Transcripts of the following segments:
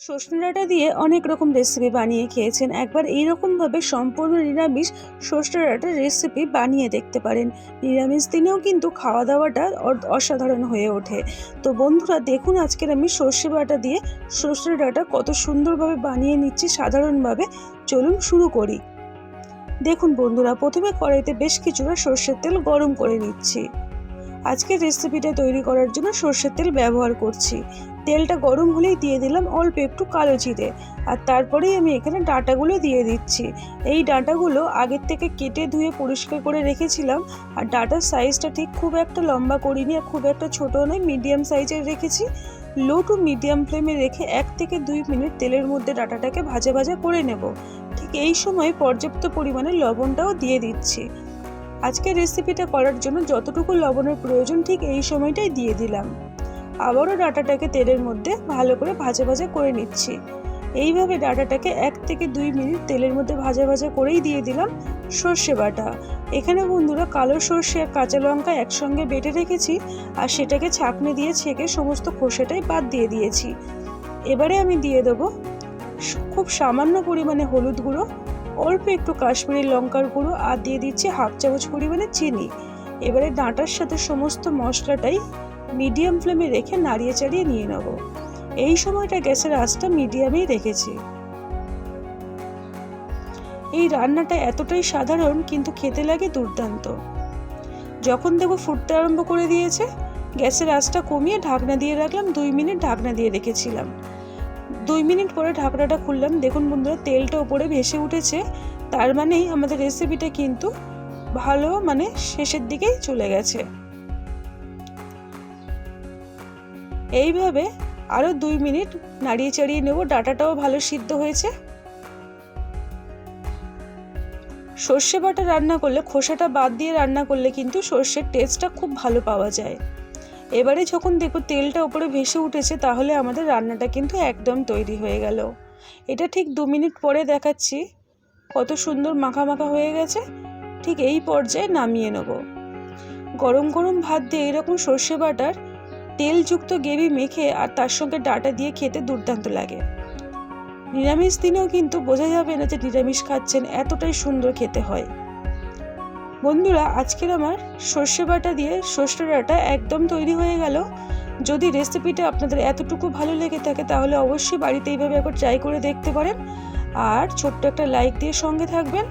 সজনে ডাঁটা দিয়ে অনেক রকম রেসিপি বানিয়ে খেয়েছেন। একবার এইরকমভাবে সম্পূর্ণ নিরামিষ সজনে ডাঁটার রেসিপি বানিয়ে দেখতে পারেন। নিরামিষ দিনেও কিন্তু খাওয়া দাওয়াটা অসাধারণ হয়ে ওঠে। তো বন্ধুরা, দেখুন আজকের আমি সর্ষে বাটা দিয়ে সজনে ডাঁটা কত সুন্দরভাবে বানিয়ে নিচ্ছি সাধারণভাবে। চলুন শুরু করি। দেখুন বন্ধুরা, প্রথমে কড়াইতে বেশ কিছুটা সর্ষের তেল গরম করে নিচ্ছি। আজকের রেসিপিটা তৈরি করার জন্য সর্ষের তেল ব্যবহার করছি। তেলটা গরম হলেই দিয়ে দিলাম, অল্প একটু কালো জিরে। আর তারপরেই আমি এখানে ডাঁটাগুলো দিয়ে দিচ্ছি। এই ডাঁটাগুলো আগের থেকে কেটে ধুয়ে পরিষ্কার করে রেখেছিলাম, আর ডাঁটার সাইজটা ঠিক খুব একটা লম্বা করিনি আর খুব একটা ছোটো নয়, মিডিয়াম সাইজের রেখেছি। লো টু মিডিয়াম ফ্লেমে রেখে এক থেকে দুই মিনিট তেলের মধ্যে ডাঁটাটাকে ভাজা ভাজা করে নেব। ঠিক এই সময় পর্যাপ্ত পরিমাণে লবণটাও দিয়ে দিচ্ছি। আজকের রেসিপিটা করার জন্য যতটুকু লবণের প্রয়োজন ঠিক এই সময়টাই দিয়ে দিলাম। আবারও ডাটাটাকে তেলের মধ্যে ভালো করে ভাজা ভাজা করে নিচ্ছি। এইভাবে ডাটাটাকে এক থেকে দুই মিনিট তেলের মধ্যে ভাজা ভাজা করেই দিয়ে দিলাম সর্ষে বাটা। এখানে বন্ধুরা কালো সর্ষে আর কাঁচা লঙ্কা একসঙ্গে বেটে রেখেছি আর সেটাকে ছাঁকনি দিয়ে ছেঁকে সমস্ত খোসাটাই বাদ দিয়ে দিয়েছি। এবারে আমি দিয়ে দেবো খুব সামান্য পরিমাণে হলুদ গুঁড়ো, অল্প একটু কাশ্মীরি লঙ্কার গুঁড়ো আর দিয়ে দিচ্ছি হাফ চামচ পরিমাণে চিনি। এবারে ডাঁটার সাথে সমস্ত মশলাটাই মিডিয়াম ফ্লেমে রেখে নাড়িয়ে চাড়িয়ে নিয়ে নেব। এই সময়টা গ্যাসের আঁচটা মিডিয়ামেই রেখেছি। এই রান্নাটা এতটাই সাধারণ, কিন্তু খেতে লাগে দুর্দান্ত। যখন দেখো ফুটতে আরম্ভ করে দিয়েছে, গ্যাসের আঁচটা কমিয়ে ঢাকনা দিয়ে রাখলাম, দুই মিনিট ঢাকনা দিয়ে রেখেছিলাম। দুই মিনিট পরে ঢাকনাটা খুললাম। দেখুন বন্ধুরা, তেলটা ওপরে ভেসে উঠেছে। তার মানেই আমাদের রেসিপিটা কিন্তু ভালো মানে শেষের দিকেই চলে গেছে। এইভাবে আরও দুই মিনিট নাড়িয়ে চাড়িয়ে নেব। ডাটাটাও ভালো সিদ্ধ হয়েছে। সর্ষে বাটা রান্না করলে, খোসাটা বাদ দিয়ে রান্না করলে কিন্তু সর্ষের টেস্টটা খুব ভালো পাওয়া যায়। এবারে যখন দেখো তেলটা উপরে ভেসে উঠেছে, তাহলে আমাদের রান্নাটা কিন্তু একদম তৈরি হয়ে গেল। এটা ঠিক দু মিনিট পরে দেখাচ্ছি। কত সুন্দর মাখা মাখা হয়ে গেছে। ঠিক এই পর্যায়ে নামিয়ে নেব। গরম গরম ভাত দিয়ে এরকম সর্ষে বাটার তেলযুক্ত গ্রেভি মেখে আর তার সঙ্গে ডাটা দিয়ে খেতে দুর্দান্ত লাগে। নিরামিষ দিনেও কিন্তু বোঝা যাবে না যে নিরামিষ খাচ্ছেন এতটাই সুন্দর খেতে হয়। বন্ধুরা, আজকের আমার সর্ষে বাটা দিয়ে সর্ষে ডাটা একদম তৈরি হয়ে গেল। যদি রেসিপিটা আপনাদের এতটুকু ভালো লেগে থাকে তাহলে অবশ্যই বাড়িতে এইভাবে একবার ট্রাই করে দেখতে পারেন। আর ছোট্ট একটা লাইক দিয়ে সঙ্গে থাকবেন।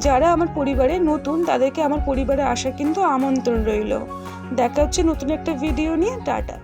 যারা আমার পরিবারে নতুন, তাদেরকে আমার পরিবারে আসার কিন্তু আমন্ত্রণ রইল। দেখা হচ্ছে নতুন একটা ভিডিও নিয়ে। টাটা।